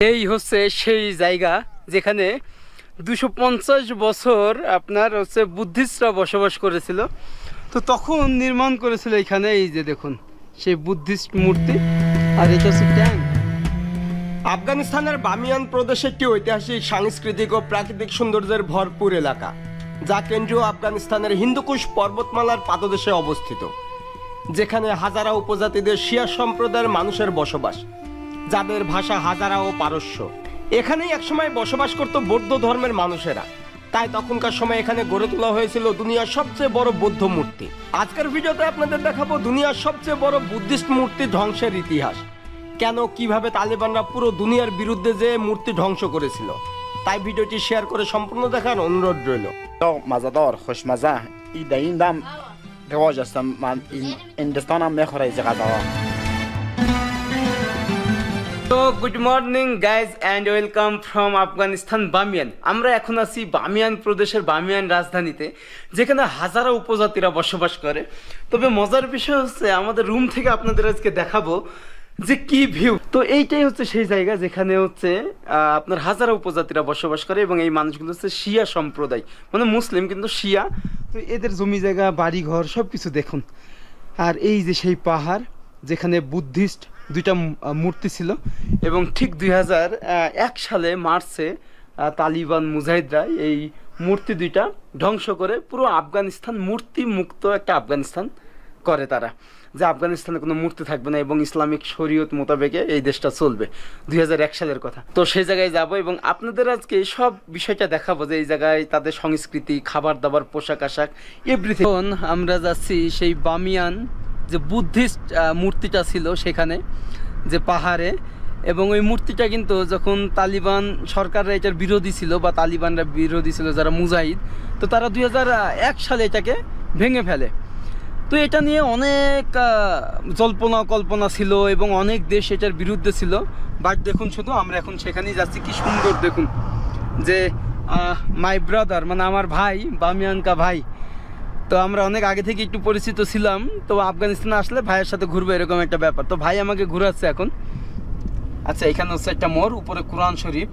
এই হচ্ছে সেই জায়গা যেখানে দুশো বছর আপনার হচ্ছে বুদ্ধিস্টরা বসবাস করেছিল। তো তখন নির্মাণ করেছিল এখানে, এই যে দেখুন, সেই বুদ্ধিস্ট মূর্তি, আর এটা হচ্ছে ট্যাঙ্ক। আফগানিস্তানের বামিয়ান প্রদেশ একটি ঐতিহাসিক, সাংস্কৃতিক ও প্রাকৃতিক সৌন্দর্যের ভরপুর এলাকা, যা কেন্দ্রীয় আফগানিস্তানের হিন্দুকুশ পর্বতমালার পাদদেশে অবস্থিত, যেখানে হাজারা উপজাতিদের শিয়া সম্প্রদায়ের মানুষের বসবাস। যাদের ভাষা হাজারা ও পারস্য এখানেই একসময় বসবাস করত বৌদ্ধ ধর্মের মানুষেরা তাই তখনকার সময় এখানে গড়ে তোলা হয়েছিল দুনিয়ার সবচেয়ে বড় বৌদ্ধ মূর্তি আজকের ভিডিওতে আপনাদের দেখাবো দুনিয়ার সবচেয়ে বড় বুদ্ধিস্ট মূর্তি ধ্বংসের ইতিহাস কেন কিভাবে তালেবানরা পুরো দুনিয়ার বিরুদ্ধে যে মূর্তি ধ্বংস করেছিল তাই ভিডিওটি শেয়ার করে সম্পূর্ণ দেখার অনুরোধ রইল تو مزدار خوشمزه ای در این دم رواج هستم من این هندستان هم میخوره از غذا তো good morning guys and welcome from Afghanistan Bamiyan আমরা এখন আছি বামিয়ান প্রদেশের বামিয়ান রাজধানীতে, যেখানে হাজারো উপজাতিরা বসবাস করে। তবে মজার বিষয় হচ্ছে, আমাদের রুম থেকে আপনাদের আজকে দেখাবো যে কি ভিউ তো এইটাই হচ্ছে সেই জায়গা যেখানে হচ্ছে আপনার হাজারো উপজাতিরা বসবাস করে এবং এই মানুষগুলো হচ্ছে শিয়া সম্প্রদায়। মানে মুসলিম, কিন্তু শিয়া। তো এদের জমি জায়গা বাড়ি ঘর সব কিছু দেখুন। আর এই যে সেই পাহাড়, যেখানে বুদ্ধিস্ট দুইটা মূর্তি ছিল। এবং ঠিক দুই এক সালে মার্চে তালিবান মুজাহিদরা এই মূর্তি দুইটা ধ্বংস করে পুরো আফগানিস্তান মূর্তি মুক্ত একটা আফগানিস্তান করে তারা। যে আফগানিস্তানে কোনো মূর্তি থাকবে না এবং ইসলামিক শরীয়ত মোতাবেকে এই দেশটা চলবে। দুই হাজার এক সালের কথা। তো সেই জায়গায় যাব এবং আপনাদের আজকে সব বিষয়টা দেখাবো যে এই জায়গায় তাদের সংস্কৃতি, খাবার দাবার, পোশাক আশাক এভরিথিং আমরা যাচ্ছি সেই বামিয়ান যে বুদ্ধিস্ট মূর্তিটা ছিল সেখানে, যে পাহাড়ে। এবং ওই মূর্তিটা কিন্তু যখন তালিবান সরকাররা এটার বিরোধী ছিল বা তালিবানরা বিরোধী ছিল, যারা মুজাহিদ, তো তারা দুই সালে এটাকে ভেঙে ফেলে। তো এটা নিয়ে অনেক জল্পনা কল্পনা ছিল এবং অনেক দেশ এটার বিরুদ্ধে ছিল। বাট দেখুন শুধু আমরা এখন সেখানেই যাচ্ছি। কি সুন্দর দেখুন যে মাই ব্রাদার মানে আমার ভাই, বামিয়ানকা ভাই তো আমরা অনেক আগে থেকে একটু পরিচিত ছিলাম। তো আফগানিস্তান আসলে ভাইয়ের সাথে ঘুরবো এরকম একটা ব্যাপার। তো ভাই আমাকে ঘুরাচ্ছে এখন। আচ্ছা এখানে হচ্ছে একটা মোড়, উপরে কোরআন শরীফ।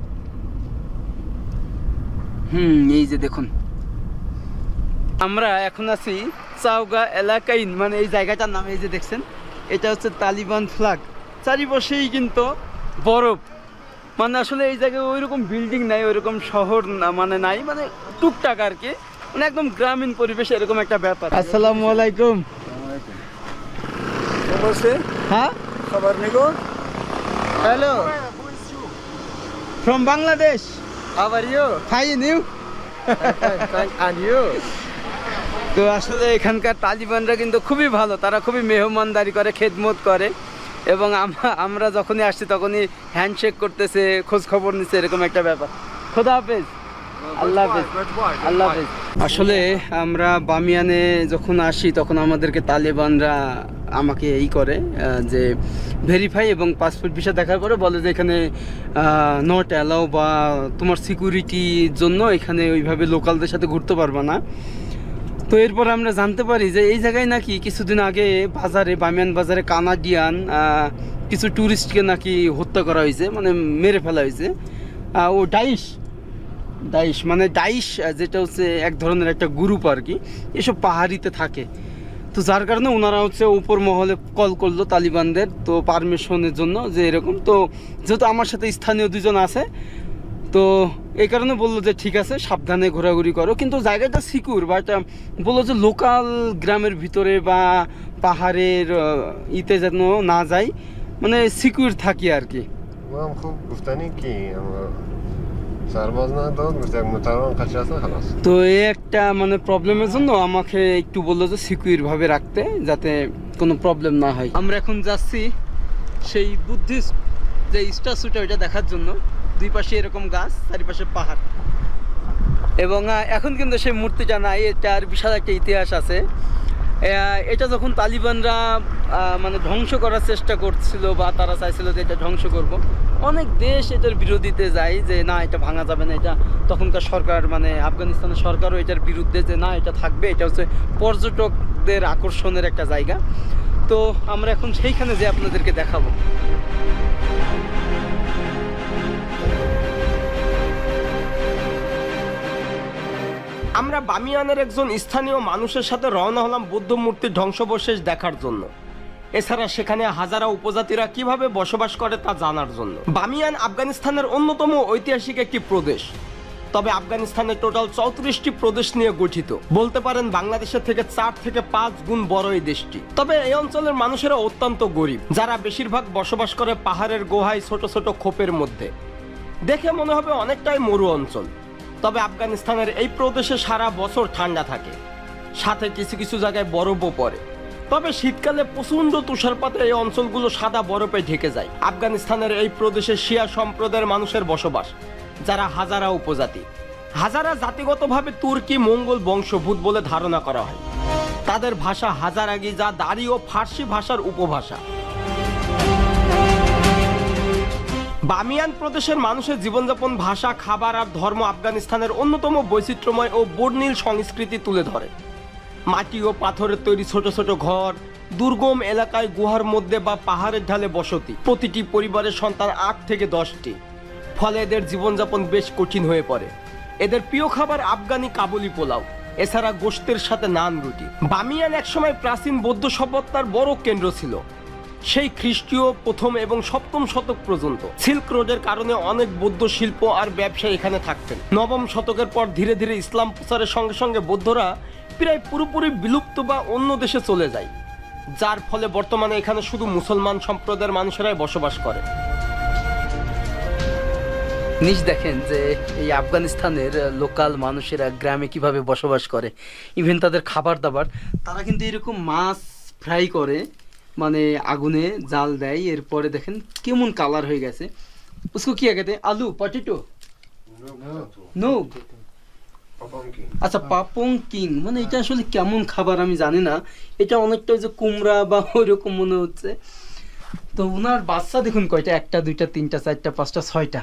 হুম, এই যে দেখুন। আমরা এখন আছি চাওগা এলাকাইন মানে এই জায়গাটার নাম এই যে দেখছেন, এটা হচ্ছে তালিবান ফ্ল্যাগ। চারিপাশেই কিন্তু বরফ। মানে আসলে এই জায়গায় ওইরকম বিল্ডিং নাই, ওইরকম শহর না মানে নাই মানে টুকটাক আর কি। মানে একদম গ্রামীণ পরিবেশ এরকম একটা ব্যাপার। আসসালামু আলাইকুম। হ্যাঁ? খবর নিগো hello from Bangladesh how are you fine you and you? তো আসলে এখানকার তালিবানরা কিন্তু খুবই ভালো। তারা খুবই মেহমানদারি করে খেদমত করে। এবং আমরা আমরা যখনই আসছি তখনই হ্যান্ডশেক করতেছে খোঁজ খবর নিচ্ছে এরকম একটা ব্যাপার। খোদা হাফেজ। আল্লাহ হাফেজ। আল্লাহ হাফেজ। আসলে আমরা বামিয়ানে যখন আসি, তখন আমাদেরকে তালেবানরা আমাকে এই করে যে ভেরিফাই এবং পাসপোর্ট ভিসা দেখার পরে বলে যে এখানে নট অ্যালাউ বা তোমার সিকিউরিটির জন্য এখানে ওইভাবে লোকালদের সাথে ঘুরতে পারবে না। তো এরপর আমরা জানতে পারি যে এই জায়গায় নাকি কিছুদিন আগে বাজারে, বামিয়ান বাজারে কানাডিয়ান কিছু ট্যুরিস্টকে নাকি হত্যা করা হয়েছে মানে মেরে ফেলা হয়েছে। ও ডাইশ ডাইশ মানে ডাইশ যেটা হচ্ছে এক ধরনের একটা গ্রুপ আর কি, এসব পাহাড়িতে থাকে। তো যার কারণে ওনারা হচ্ছে উপর মহলে কল করল তালিবানদের, তো পারমিশনের জন্য যে এরকম। তো যেহেতু আমার সাথে স্থানীয় দুজন আছে, তো এই কারণে বলল যে ঠিক আছে, সাবধানে ঘোরাঘুরি করো। কিন্তু জায়গাটা সিকিউর বা এটা বলল যে লোকাল গ্রামের ভিতরে বা পাহাড়ের ইতে যেন না যাই মানে সিকিউর থাকি আর কি। তো এই একটা মানে প্রবলেমের জন্য আমাকে একটু বলল যে সিকিউর ভাবে রাখতে, যাতে কোনো প্রবলেম না হয়। আমরা এখন যাচ্ছি সেই বুদ্ধিস্ট যে স্ট্যাচুটা ওইটা দেখার জন্য। দুই পাশে এরকম গাছ, চারিপাশে পাহাড়। এবং এখন কিন্তু সেই মূর্তিটা নাই, এটার বিশাল একটা ইতিহাস আছে। এটা যখন তালিবানরা মানে ধ্বংস করার চেষ্টা করছিল বা তারা চাইছিল যে এটা ধ্বংস করব অনেক দেশ এটার বিরোধীতে যায় যে, না, এটা ভাঙা যাবে না, এটা তখনকার সরকার মানে আফগানিস্তানের সরকারও এটার বিরুদ্ধে যে, না, এটা থাকবে, এটা হচ্ছে পর্যটকদের আকর্ষণের একটা জায়গা। তো আমরা এখন সেইখানে যে আপনাদেরকে দেখাবো। আমরা বামিয়ানের একজন স্থানীয় মানুষের সাথে রওনা হলাম বৌদ্ধ মূর্তির ধ্বংসবশেষ দেখার জন্য। এছাড়া সেখানে হাজারা উপজাতিরা কীভাবে বসবাস করে তা জানার জন্য। বামিয়ান আফগানিস্তানের অন্যতম ঐতিহাসিক একটি প্রদেশ। তবে আফগানিস্তানের টোটাল চৌত্রিশটি প্রদেশ নিয়ে গঠিত। বলতে পারেন বাংলাদেশের থেকে চার থেকে পাঁচ গুণ বড় এই দেশটি। তবে এই অঞ্চলের মানুষেরা অত্যন্ত গরিব, যারা বেশিরভাগ বসবাস করে পাহাড়ের গুহায় ছোট ছোট খোপের মধ্যে। দেখে মনে হবে অনেকটাই মরু অঞ্চল। তবে আফগানিস্তানের এই প্রদেশে সারা বছর ঠান্ডা থাকে। সাথে কিছু কিছু জায়গায় বরফও পড়ে। তবে শীতকালে প্রচণ্ড তুষারপাতে এই অঞ্চলগুলো সাদা বরফে ঢেকে যায়। আফগানিস্তানের এই প্রদেশে শিয়া সম্প্রদায়ের মানুষের বসবাস, যারা হাজারা উপজাতি। হাজারা জাতিগতভাবে তুর্কি, মঙ্গল বংশভূত বলে ধারণা করা হয়। তাদের ভাষা হাজারাগি যা দাড়ি ও ফার্সি ভাষার উপভাষা। বামিয়ান প্রদেশের মানুষের জীবনযাপন, ভাষা, খাবার আর ধর্ম আফগানিস্তানের অন্যতম বৈচিত্র্যময় ও বর্ণিল সংস্কৃতি তুলে ধরে। মাটি ও পাথরের তৈরি ছোট ছোট ঘর, দুর্গম এলাকায় গুহার মধ্যে বা পাহাড়ের ঢালে বসতি। প্রতিটি পরিবারের সন্তান আট থেকে দশটি। ফলে এদের জীবনযাপন বেশ কঠিন হয়ে পড়ে। এদের প্রিয় খাবার আফগানি কাবুলি পোলাও, এছাড়া গোশতের সাথে নান রুটি। বামিয়ান একসময় প্রাচীন বৌদ্ধ সভ্যতার বড় কেন্দ্র ছিল। সেই খ্রিস্টীয় প্রথম এবং সপ্তম শতক পর্যন্ত। সিল্ক রোডের কারণে অনেক বৌদ্ধ শিল্প আর ব্যবসায়ী এখানে থাকতেন। নবম শতকের পর ধীরে ধীরে ইসলাম প্রচারের সঙ্গে সঙ্গে বৌদ্ধরা প্রায় পুরোপুরি বিলুপ্ত বা অন্য দেশে চলে যায়, যার ফলে বর্তমানে এখানে শুধু মুসলমান সম্প্রদায়ের মানুষেরাই বসবাস করে। নিজ দেখেন যে এই আফগানিস্তানের লোকাল মানুষেরা গ্রামে কীভাবে বসবাস করে ইভেন তাদের খাবার দাবার, তারা কিন্তু এরকম মাছ ফ্রাই করে মানে আগুনে জাল দেয় এরপরে দেখেন কেমন কালার হয়ে গেছে। উসকো কি আগে আলু পটেটো নো আচ্ছা পাপং কিং মানে এটা আসলে কেমন খাবার আমি জানি না। এটা অনেকটা ওই যে কুমড়া বা ওইরকম মনে হচ্ছে। তো ওনার বাচ্চা দেখুন কয়টা? একটা দুইটা তিনটা চারটা পাঁচটা ছয়টা।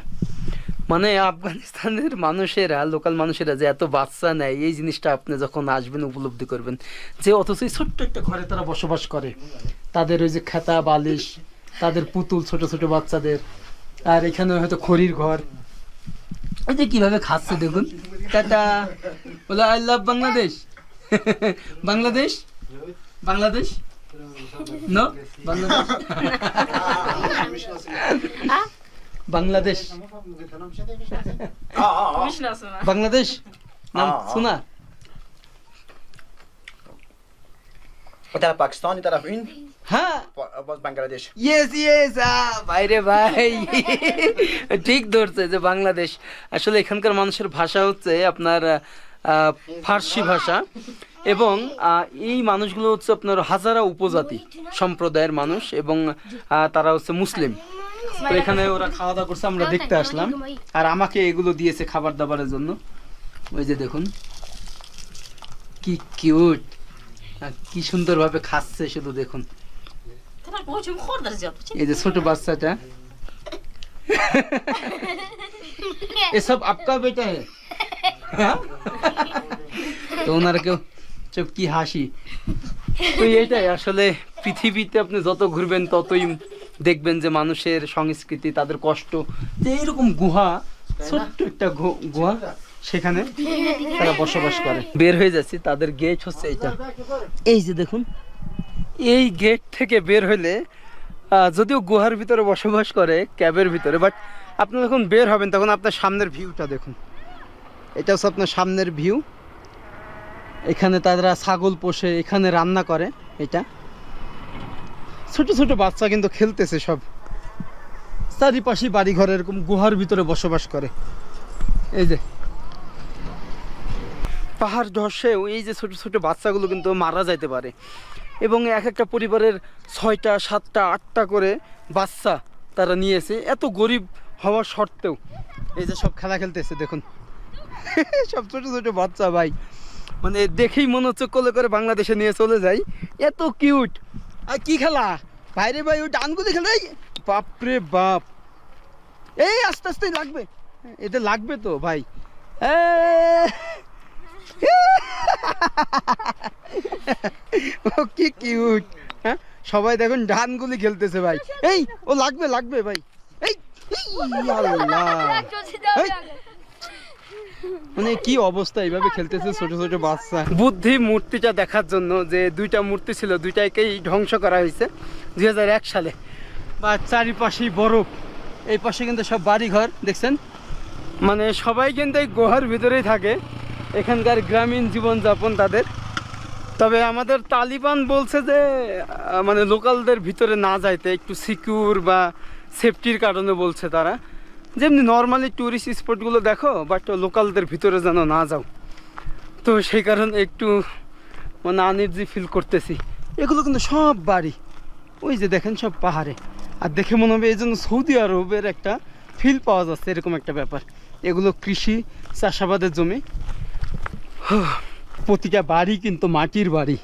মানে আফগানিস্তানের মানুষেরা লোকাল মানুষেরা যে এত বাচ্চা নেয় এই জিনিসটা আপনি যখন আসবেন উপলব্ধি করবেন। যে অথচ এই ছোট্ট একটা ঘরে তারা বসবাস করে। তাদের ওই যে খেতা বালিশ তাদের পুতুল ছোট ছোট বাচ্চাদের আর এখানে হয়তো খড়ির ঘর। এই যে কীভাবে খাচ্ছে দেখুন। টাটা। বলে I love Bangladesh Bangladesh? Bangladesh? No Bangladesh? Bangladesh. Bangladesh? নাম সোনা হ্যাঁ। বাংলাদেশ। ভাই। ঠিক ধরছে যে বাংলাদেশ। আসলে এখানকার মানুষের ভাষা হচ্ছে আপনার ফার্সি ভাষা। এবং এই মানুষগুলো হচ্ছে আপনার হাজারা উপজাতি সম্প্রদায়ের মানুষ এবং তারা হচ্ছে মুসলিম। এখানে ওরা খাওয়া দাওয়া করছে আমরা দেখতে আসলাম। আর আমাকে এগুলো দিয়েছে খাবার দাবারের জন্য। ওই যে দেখুন। কি কিউট। কি সুন্দরভাবে খাচ্ছে শুধু দেখুন। এই যে ছোট বাচ্চাটা। এসব আপকা বেটা হ্যাঁ? তো ওনার কেউ চুপ কি হাসি। তো এটাই আসলে পৃথিবীতে আপনি যত ঘুরবেন ততই দেখবেন যে মানুষের সংস্কৃতি তাদের কষ্ট যে এরকম গুহা ছোট্ট একটা গুহা সেখানে তারা বসবাস করে। বের হয়ে যাচ্ছি তাদের গেট হচ্ছে এটা এই যে দেখুন এই গেট থেকে বের হলে যদিও গুহার ভিতরে বসবাস করে ক্যাবের ভিতরে বাট আপনি যখন বের হবেন তখন আপনার সামনের ভিউটা দেখুন। এটা হচ্ছে আপনার সামনের ভিউ এখানে তারা ছাগল পোষে এখানে রান্না করে এটা। ছোট ছোট বাচ্চা কিন্তু খেলতেছে সব। চারিপাশে বাড়ি ঘর এরকম গুহার ভিতরে বসবাস করে। এই যে। পাহাড় ধসেও এই যে ছোট ছোট বাচ্চাগুলো কিন্তু মারা যাইতে পারে। এবং এক একটা পরিবারের ছয়টা, সাতটা, আটটা করে বাচ্চা তারা নিয়েছে। এত গরিব হওয়া সত্ত্বেও। এই যে সব খেলা খেলতেছে, দেখুন। সব ছোট ছোট বাচ্চা, ভাই। মানে দেখেই মনে হচ্ছে কোলে করে বাংলাদেশে নিয়ে চলে যাই। এত কিউট। আর কি খেলা? বাইরে ভাই ওই ডানগুলি খেলে বাপরে বাপ। এই আস্তে আস্তে লাগবে। এতে লাগবে তো ভাই। ও কি কিউট। হ্যাঁ? সবাই দেখুন ডানগুলি খেলতেছে ভাই। এই ও লাগবে লাগবে ভাই। এই আল্লাহ। এই, মানে কি অবস্থা? এইভাবে খেলতেছে ছোট ছোট বাচ্চা। বুদ্ধি মূর্তিটা দেখার জন্য যে দুইটা মূর্তি ছিল দুইটাকেই ধ্বংস করা হয়েছে দুই হাজার এক সালে। বা চারিপাশেই বরফ। এই পাশে কিন্তু সব বাড়ি ঘর দেখছেন? মানে সবাই কিন্তু এই গুহার ভিতরেই থাকে। এখানকার গ্রামীণ জীবনযাপন তাদের। তবে আমাদের তালিবান বলছে যে মানে লোকালদের ভিতরে না যাইতে একটু সিকিউর বা সেফটির কারণে বলছে তারা। যেমনি নর্মালি ট্যুরিস্ট স্পটগুলো দেখো বাট লোকালদের ভিতরে যেন না যাও। তো সেই কারণে একটু মানে আনির্জি ফিল করতেছি। এগুলো কিন্তু সব বাড়ি। ওই যে দেখেন সব পাহাড়ে। আর দেখে মনে হবে এই জন্য সৌদি আরবের একটা ফিল পাওয়া যাচ্ছে, এরকম একটা ব্যাপার। এগুলো কৃষি, চাষাবাদের জমি। প্রতিটা বাড়ি কিন্তু মাটির বাড়ি।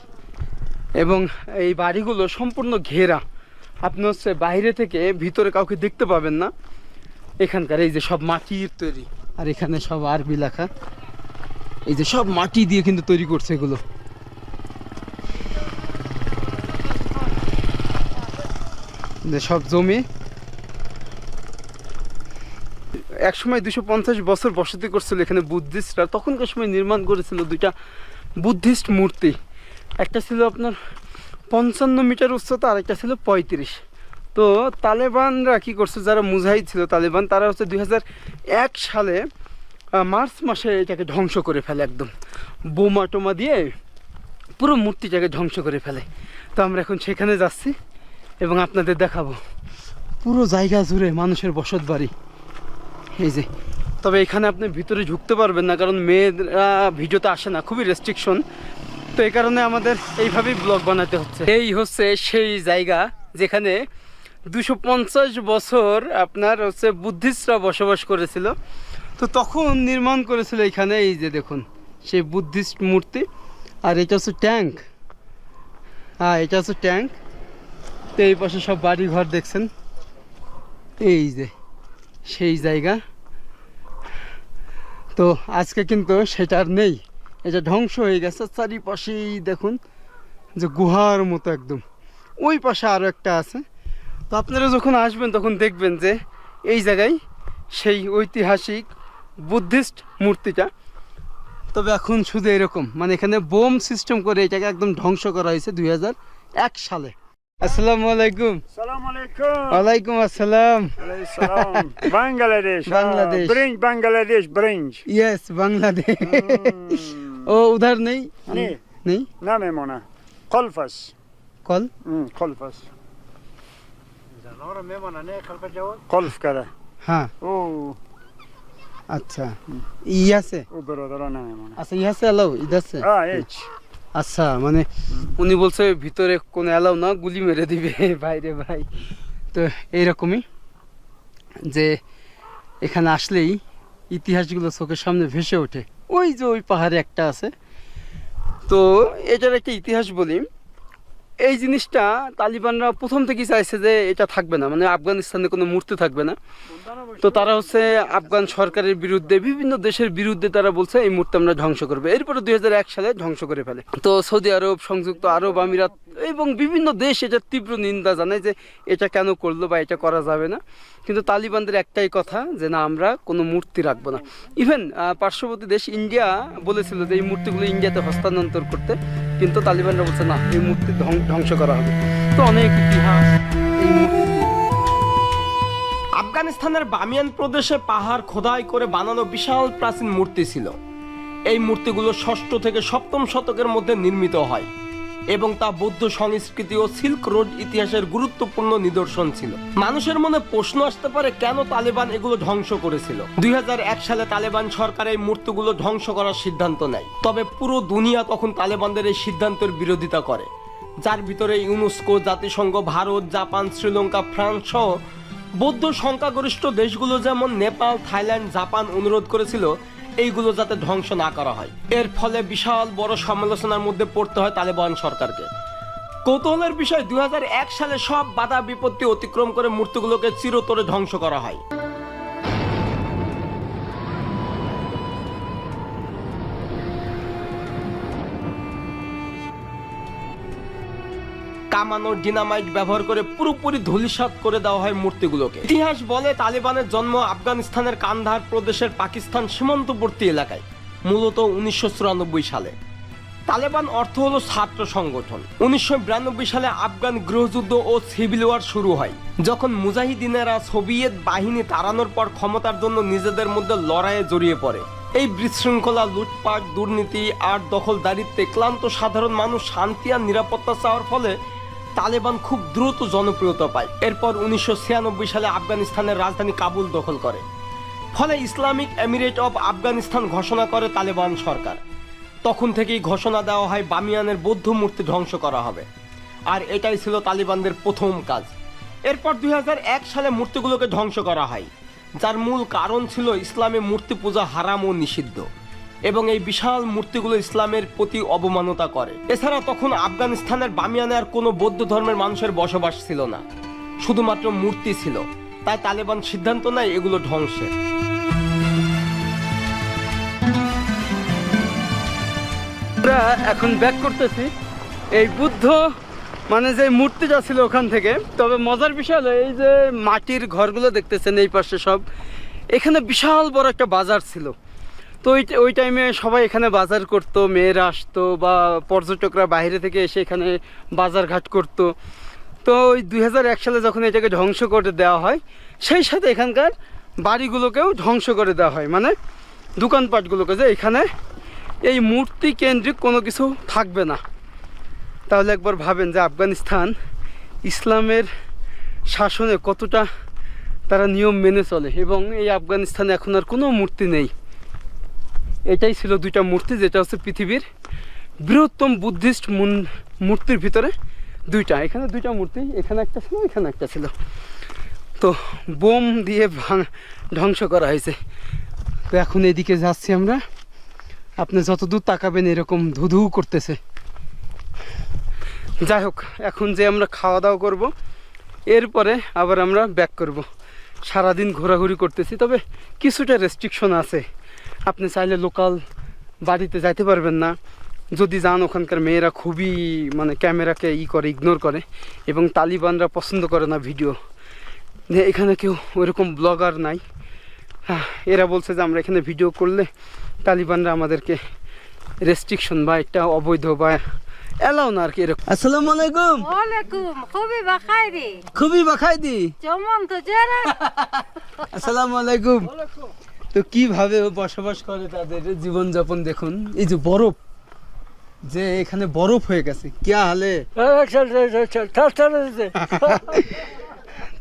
এবং এই বাড়িগুলো সম্পূর্ণ ঘেরা। আপনি হচ্ছে বাইরে থেকে ভিতরে কাউকে দেখতে পাবেন না। এখানকার এই যে সব মাটির তৈরি। আর এখানে সব আরবি লেখা। এই যে সব মাটি দিয়ে কিন্তু তৈরি করছে এগুলো। সব জমি। এক সময় দুশো পঞ্চাশ বছর বসতি করছিল এখানে বুদ্ধিস্টরা। তখনকার সময় নির্মাণ করেছিল দুইটা বুদ্ধিস্ট মূর্তি। একটা ছিল আপনার পঞ্চান্ন মিটার উচ্চতা, আর একটা ছিল পঁয়ত্রিশ। তো তালেবানরা কি করছে? যারা মুজাহিদ ছিল তালেবান, তারা হচ্ছে দুই সালে মার্চ মাসে এটাকে ধ্বংস করে ফেলে একদম। বোমা টোমা দিয়ে পুরো মূর্তিটাকে ধ্বংস করে ফেলে। তো আমরা এখন সেখানে যাচ্ছি এবং আপনাদের দেখাবো। পুরো জায়গা জুড়ে মানুষের বসত বাড়ি এই যে, তবে এখানে আপনি ভিতরে ঢুকতে পারবেন না, কারণ মেয়েরা ভিডিওতে আসে না, খুবই রেস্ট্রিকশন তো এই কারণে আমাদের এইভাবেই ব্লগ বানাতে হচ্ছে। এই হচ্ছে সেই জায়গা যেখানে দুশো বছর আপনার হচ্ছে বুদ্ধিস্টরা বসবাস করেছিল। তো তখন নির্মাণ করেছিল এখানে এই যে দেখুন, সেই বুদ্ধিস্ট মূর্তি। আর এটা হচ্ছে ট্যাঙ্ক। হ্যাঁ এটা হচ্ছে ট্যাঙ্ক। তো এই পাশে সব বাড়ি ঘর দেখছেন? এই যে, সেই জায়গা। তো আজকে কিন্তু সেটা আর নেই। এটা ধ্বংস হয়ে গেছে চারিপাশেই দেখুন, যে গুহার মতো একদম। ওই পাশে আরও একটা আছে। তো আপনারা যখন আসবেন তখন দেখবেন যে এই জায়গায় সেই ঐতিহাসিক বুদ্ধিস্ট মূর্তিটা। তবে এখন শুধু এরকম মানে এখানে বোম সিস্টেম করে এটাকে একদম ধ্বংস করা হয়েছে দুই হাজার এক সালে। আসসালামু আলাইকুম। ওয়ালাইকুম আসসালাম। বাংলাদেশ। বাংলাদেশ। বাংলাদেশ ইয়েস বাংলাদেশ। ও নেই? নেই। না কলফাস। কল? কলফাস। হ্যাঁ أوه আচ্ছা ই আছে وبرو درانا ইদ আছে آه আচ্ছা মানে উনি বলছে ভিতরে কোনো এলাও না গুলি মেরে দিবে বাইরে ভাই তো এইরকমই যে এখানে আসলেই ইতিহাসগুলো চোখের সামনে ভেসে ওঠে ওই যে ওই পাহাড়ে একটা আছে তো এটার একটা ইতিহাস বলি এই জিনিসটা তালিবানরা প্রথম থেকেই চাইছে যে এটা থাকবে না মানে আফগানিস্তানে কোনো মূর্তি থাকবে না। তো তারা হচ্ছে আফগান সরকারের বিরুদ্ধে, বিভিন্ন দেশের বিরুদ্ধে তারা বলছে এই মূর্তি আমরা ধ্বংস করবে। এরপরে দুই হাজার এক সালে ধ্বংস করে ফেলে। তো সৌদি আরব, সংযুক্ত আরব আমিরাত এবং বিভিন্ন দেশ এটার তীব্র নিন্দা জানায় যে এটা কেন করল বা এটা করা যাবে না। কিন্তু তালিবানদের একটাই কথা যে না, আমরা কোনো মূর্তি রাখব না। ইভেন পার্শ্ববর্তী দেশ ইন্ডিয়া বলেছিল যে এই মূর্তিগুলো ইন্ডিয়াতে হস্তান্তর করতে। কিন্তু তালিবানরা বলছে, না, এই মূর্তি ধ্বং- ধ্বংস করা হবে। তো অনেক ইতিহাস আফগানিস্তানের বামিয়ান প্রদেশে পাহাড় খোদাই করে বানানো বিশাল প্রাচীন মূর্তি ছিল। এই মূর্তিগুলো ষষ্ঠ থেকে সপ্তম শতকের মধ্যে নির্মিত হয়। এবং তা বৌদ্ধ সংস্কৃতি ও সিল্ক রোড ইতিহাসের গুরুত্বপূর্ণ নিদর্শন ছিল। মানুষের মনে প্রশ্ন আসতে পারে, কেন তালেবান এগুলো ধ্বংস করেছিল? দুই সালে তালেবান সরকার এই মূর্তিগুলো ধ্বংস করার সিদ্ধান্ত নেয়। তবে পুরো দুনিয়া তখন তালেবানদের এই সিদ্ধান্তের বিরোধিতা করে। যার ভিতরে ইউনেস্কো, জাতিসংঘ, ভারত, জাপান, শ্রীলঙ্কা, ফ্রান্স সহ বৌদ্ধ সংখ্যাগরিষ্ঠ দেশগুলো যেমন নেপাল, থাইল্যান্ড, জাপান অনুরোধ করেছিল এইগুলো যাতে ধ্বংস না করা হয়। এর ফলে বিশাল বড় সমালোচনার মধ্যে পড়তে হয় তালেবান সরকারকে। কৌতূহলের বিষয়, দুই হাজার এক সালে সব বাধা বিপত্তি অতিক্রম করে মূর্তিগুলোকে চিরতরে ধ্বংস করা হয়। কামানো ডিনামাইট ব্যবহার করে পুরোপুরি ধূলিসাৎ করে দেওয়া হয় মূর্তিগুলোকে। ইতিহাস বলে তালিবানের জন্ম আফগানিস্তানের কান্দাহার প্রদেশের পাকিস্তান সীমান্তবর্তী এলাকায়, মূলত উনিশশো চুরানব্বই সালে। তালেবান অর্থ হলো ছাত্র সংগঠন। উনিশশো বিরানব্বই সালে আফগান গৃহযুদ্ধ ও সিভিল ওয়ার শুরু হয়, যখন মুজাহিদিনেরা সোভিয়েত বাহিনী তাড়ানোর পর ক্ষমতার জন্য নিজেদের মধ্যে লড়াইয়ে জড়িয়ে পড়ে। এই বিশৃঙ্খলা, লুটপাট, দুর্নীতি আর দখলদারিত্বে ক্লান্ত সাধারণ মানুষ শান্তি আর নিরাপত্তা চাওয়ার ফলে তালেবান খুব দ্রুত জনপ্রিয়তা পায়। এরপর উনিশশো ছিয়ানব্বই সালে আফগানিস্তানের রাজধানী কাবুল দখল করে। ফলে ইসলামিক এমিরেট অফ আফগানিস্তান ঘোষণা করে তালেবান সরকার। তখন থেকেই ঘোষণা দেওয়া হয়, বামিয়ানের বৌদ্ধ মূর্তি ধ্বংস করা হবে। আর এটাই ছিল তালিবানদের প্রথম কাজ। এরপর দুই হাজার এক সালে মূর্তিগুলোকে ধ্বংস করা হয়, যার মূল কারণ ছিল ইসলামে মূর্তি পূজা হারাম ও নিষিদ্ধ। এবং এই বিশাল মূর্তিগুলো ইসলামের প্রতি অবমাননা করে। এছাড়া তখন আফগানিস্তানের বামিয়ানে আর কোনো বৌদ্ধ ধর্মের মানুষের বসবাস ছিল না। শুধুমাত্র মূর্তি ছিল। তাই তালেবান সিদ্ধান্ত নেয় এগুলো ধ্বংসের। এখন ব্যাক করতেছি এই বুদ্ধ মানে যে মূর্তিটা ছিল ওখান থেকে। তবে মজার বিষয় হলো এই যে মাটির ঘরগুলো দেখতেছেন এই পাশে সব। এখানে বিশাল বড় একটা বাজার ছিল। তো ওই ওই টাইমে সবাই এখানে বাজার করতো, মেয়েরা আসতো বা পর্যটকরা বাইরে থেকে এসে এখানে বাজার ঘাট করতো। তো ওই দু হাজার এক সালে যখন এটাকে ধ্বংস করে দেওয়া হয়, সেই সাথে এখানকার বাড়িগুলোকেও ধ্বংস করে দেওয়া হয়। মানে দোকানপাটগুলোকে যে এখানে এই মূর্তি কেন্দ্রিক কোনো কিছু থাকবে না। তাহলে একবার ভাবেন যে আফগানিস্তান ইসলামের শাসনে কতটা তারা নিয়ম মেনে চলে এবং এই আফগানিস্তানে এখন আর কোনো মূর্তি নেই। এটাই ছিল দুইটা মূর্তি, যেটা হচ্ছে পৃথিবীর বৃহত্তম বুদ্ধিস্ট মূর্তির ভিতরে দুইটা। এখানে দুইটা মূর্তি, এখানে একটা ছিল, এখানে একটা ছিল। তো বোম দিয়ে ভাঙ, ধ্বংস করা হয়েছে। তো এখন এদিকে যাচ্ছি আমরা। আপনি যত দূর তাকাবেন এরকম ধুধু করতেছে। যাই হোক, এখন যে আমরা খাওয়া দাওয়া করব, এরপরে আবার আমরা ব্যাক করব। সারাদিন ঘোরাঘুরি করতেছি, তবে কিছুটা রেস্ট্রিকশন আছে। আপনি চাইলে লোকাল বাড়িতে যাইতে পারবেন না। যদি যান ওখানকার মেয়েরা খুবই মানে ক্যামেরাকে ই করে ইগনোর করে এবং তালিবানরা পছন্দ করে না ভিডিও যে এখানে কেউ ওইরকম ব্লগার নাই। হ্যাঁ, এরা বলছে যে আমরা এখানে ভিডিও করলে তালিবানরা আমাদেরকে রেস্ট্রিকশন বা একটা অবৈধ বা এলাও না আর কি এরকম। আসসালামু আলাইকুম। ওয়ালাইকুম খুবই বাখাইরি। খুবই বাখাই দি চমন তো জেরা আসসালামু আলাইকুম। তো কীভাবে বসবাস করে তাদের জীবনযাপন দেখুন? এই যে বরফ যে এখানে বরফ হয়ে গেছে কি হালে?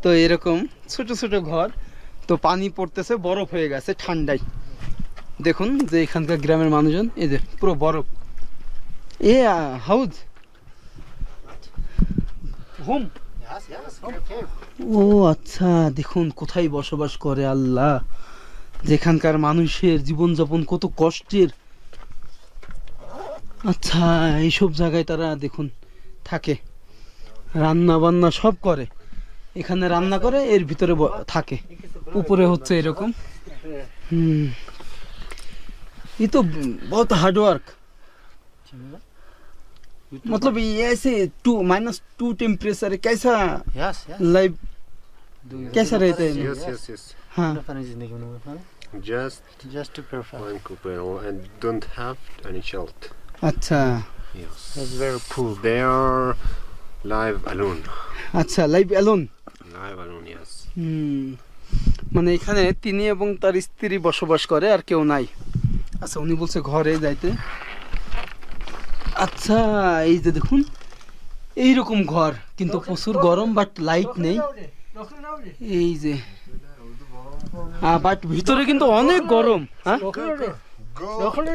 তো এরকম ছোট ছোট ঘর তো পানি পড়তেছে বরফ হয়ে গেছে ঠান্ডায়। দেখুন যে এখানকার গ্রামের মানুষজন এই যে পুরো বরফ। এ হাউজ। হোম। ও আচ্ছা দেখুন কোথায় বসবাস করে আল্লাহ। যেখানকার মানুষের জীবনযাপন কত কষ্টের আচ্ছা এইসব জায়গায় তারা দেখুন থাকে রান্না বান্না সব করে এখানে রান্না করে এর ভিতরে ব- থাকে উপরে হচ্ছে এরকম হুম ये तो बहुत हार्ड वर्क मतलब ये ऐसे टू माइनस टू टेम्परेचर कैसा Yes, yes. लाइफ कैसा रहता है Huh. Just just to perfect. One couple and don't have any child. আচ্ছা Yes. That's very poor. They are live alone. আচ্ছা live alone Live alone, yes. হুম মানে এখানে তিনি এবং তার স্ত্রী বসবাস করে আর কেউ নাই আচ্ছা উনি বলছে ঘরে যাইতে আচ্ছা এই যে দেখুন এইরকম ঘর কিন্তু প্রচুর গরম বাট লাইট নেই এই যে বাট ভিতরে কিন্তু অনেক গরম হ্যাঁ?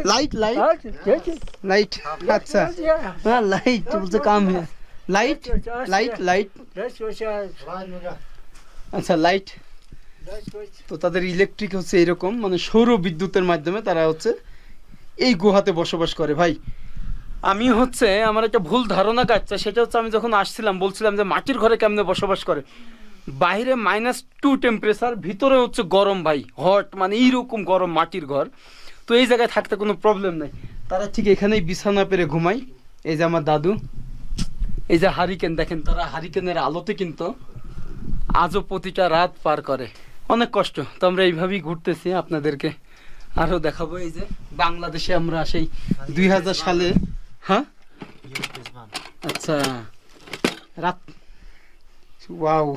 লাইট লাইট লাইট আচ্ছা। হ্যাঁ লাইট বলছে কাম লাইট লাইট লাইট আচ্ছা লাইট তো তাদের ইলেকট্রিক হচ্ছে এরকম মানে সৌর বিদ্যুতের মাধ্যমে তারা হচ্ছে এই গুহাতে বসবাস করে ভাই। আমি হচ্ছে আমার একটা ভুল ধারণা কাটছে সেটা হচ্ছে আমি যখন আসছিলাম বলছিলাম যে মাটির ঘরে কেমনে বসবাস করে? বাইরে মাইনাস টু টেম্পারেচার ভিতরে হচ্ছে গরম ভাই হট মানে এইরকম গরম মাটির ঘর। তো এই জায়গায় থাকতে কোনো প্রবলেম নাই। তারা ঠিক এখানেই বিছানা পেরে ঘুমায়। এই যে আমার দাদু এই যে হারিকেন দেখেন তারা হারিকেনের আলোতে কিন্তু আজও প্রতিটা রাত পার করে। অনেক কষ্ট। তো আমরা এইভাবেই ঘুরতেছি আপনাদেরকে আরও দেখাবো। এই যে বাংলাদেশে আমরা সেই দুই হাজার সালে হ্যাঁ? আচ্ছা রাত ওয়াও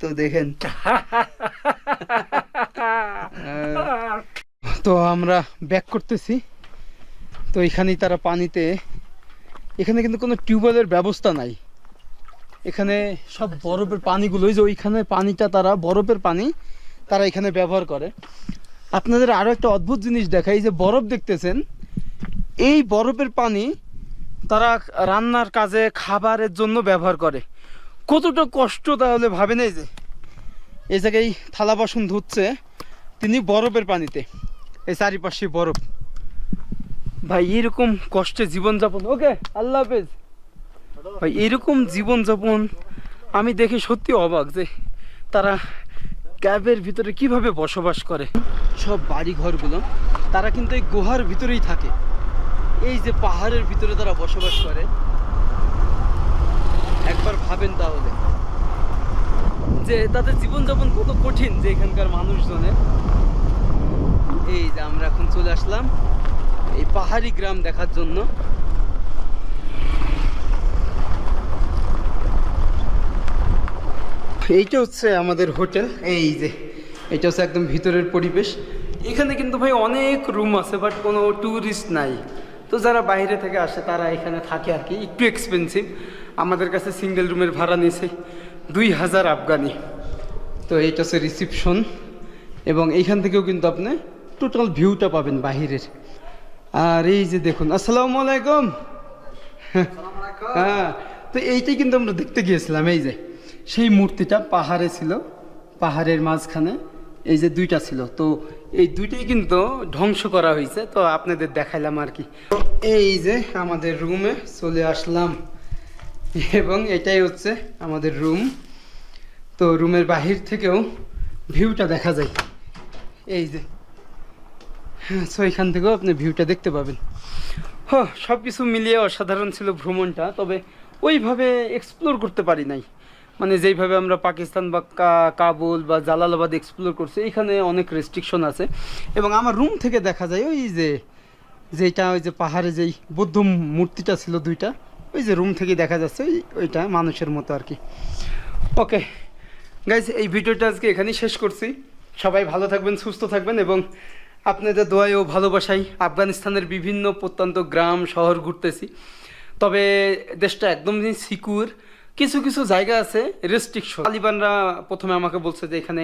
তো দেখেন তো আমরা ব্যাক করতেছি। তো এখানেই তারা পানিতে, এখানে কিন্তু কোনো টিউবওয়েলের ব্যবস্থা নাই। এখানে সব বরফের পানিগুলো, ওই যে ওইখানে পানিটা তারা, বরফের পানি তারা এখানে ব্যবহার করে। আপনাদের আরও একটা অদ্ভুত জিনিস দেখাই যে বরফ দেখতেছেন, এই বরফের পানি তারা রান্নার কাজে খাবারের জন্য ব্যবহার করে। কতটা কষ্ট তাহলে ভাবে নেই যে? এই জায়গায় থালা বাসন ধুচ্ছে, তিনি বরফের পানিতে। এই চারিপাশে বরফ। ভাই, এরকম কষ্টে জীবনযাপন। ওকে, আল্লাহ হাফেজ। ভাই, এরকম জীবনযাপন আমি দেখে সত্যি অবাক যে তারা ক্যাবের ভিতরে কীভাবে বসবাস করে। সব বাড়ি ঘরগুলো তারা কিন্তু এই গুহার ভিতরেই থাকে। এই যে পাহাড়ের ভিতরে তারা বসবাস করে, একবার ভাবেন তাহলে। যে তাদের জীবনযাপন কত কঠিন যে এখানকার মানুষজনের। এই যে আমরা এখন চলে আসলাম এই পাহাড়ি গ্রাম দেখার জন্য। এইটা হচ্ছে আমাদের হোটেল। এই যে, এটা হচ্ছে একদম ভিতরের পরিবেশ। এখানে কিন্তু ভাই অনেক রুম আছে, বাট কোনো ট্যুরিস্ট নাই। তো যারা বাইরে থেকে আসে তারা এখানে থাকে আর কি একটু এক্সপেন্সিভ আমাদের কাছে সিঙ্গেল রুমের ভাড়া নিয়েছে দুই হাজার আফগানি। তো এইটা হচ্ছে রিসিপশন এবং এইখান থেকেও কিন্তু আপনি টোটাল ভিউটা পাবেন বাহিরের। আর এই যে দেখুন আসসালামু আলাইকুম। হ্যাঁ তো এইটাই কিন্তু আমরা দেখতে গিয়েছিলাম এই যে। সেই মূর্তিটা পাহাড়ে ছিল পাহাড়ের মাঝখানে এই যে দুইটা ছিল। তো এই দুইটাই কিন্তু ধ্বংস করা হয়েছে, তো আপনাদের দেখাইলাম আর কি। এই যে আমাদের রুমে চলে আসলাম, এবং এটাই হচ্ছে আমাদের রুম তো রুমের বাহির থেকেও ভিউটা দেখা যায়। এই যে হ্যাঁ সো এখান থেকেও আপনি ভিউটা দেখতে পাবেন। হ সব কিছু মিলিয়ে অসাধারণ ছিল ভ্রমণটা, তবে ওইভাবে এক্সপ্লোর করতে পারি নাই। মানে যেইভাবে আমরা পাকিস্তান বা কাবুল বা জালালাবাদ এক্সপ্লোর করছি এখানে অনেক রেস্ট্রিকশন আছে। এবং আমার রুম থেকে দেখা যায় ওই যে যেটা ওই যে পাহাড়ে যেই বৌদ্ধ মূর্তিটা ছিল দুইটা, ওই যে রুম থেকে দেখা যাচ্ছে ওই, ওইটা মানুষের মতো আর কি। ওকে গাইজ এই ভিডিওটা আজকে এখানেই শেষ করছি। সবাই ভালো থাকবেন, সুস্থ থাকবেন এবং আপনাদের দোয়ায় ও ভালোবাসাই আফগানিস্তানের বিভিন্ন প্রত্যন্ত গ্রাম, শহর ঘুরতেছি। তবে দেশটা একদমই সিকিউর কিছু কিছু জায়গা আছে রেস্ট্রিকশন তালিবানরা প্রথমে আমাকে বলছে যে এখানে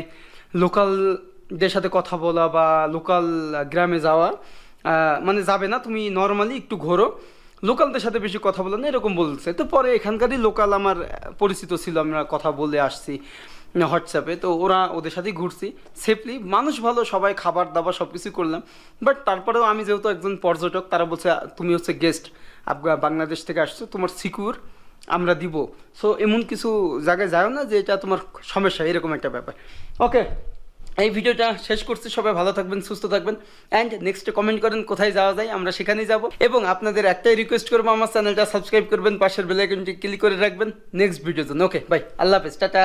লোকালদের সাথে কথা বলা বা লোকাল গ্রামে যাওয়া মানে যাবে না, তুমি নর্মালি একটু ঘোরো। লোকালদের সাথে বেশি কথা বলো না, এরকম বলছে। তো পরে এখানকারই লোকাল আমার পরিচিত ছিল, আমরা কথা বলে আসছি হোয়াটসঅ্যাপে তো ওরা ওদের সাথেই ঘুরছি সেফলি মানুষ ভালো, সবাই খাবার দাবার সব কিছু করলাম। বাট তারপরেও আমি যেহেতু একজন পর্যটক, তারা বলছে, তুমি হচ্ছে গেস্ট বাংলাদেশ থেকে আসছো, তোমার সিকিউর। আমরা দিব। সো এমন কিছু জায়গায় যাও না যে এটা তোমার সমস্যা, এরকম একটা ব্যাপার। ওকে এই ভিডিওটা শেষ করছি। সবাই ভালো থাকবেন, সুস্থ থাকবেন। অ্যান্ড নেক্সটে কমেন্ট করেন কোথায় যাওয়া যায়, আমরা সেখানেই যাব। এবং আপনাদের একটাই রিকোয়েস্ট করব, আমার চ্যানেলটা সাবস্ক্রাইব করবেন, পাশের বেলাইকনটি ক্লিক করে রাখবেন। নেক্সট ভিডিওর জন্য। ওকে বাই আল্লাহ হাফেজ। টাটা।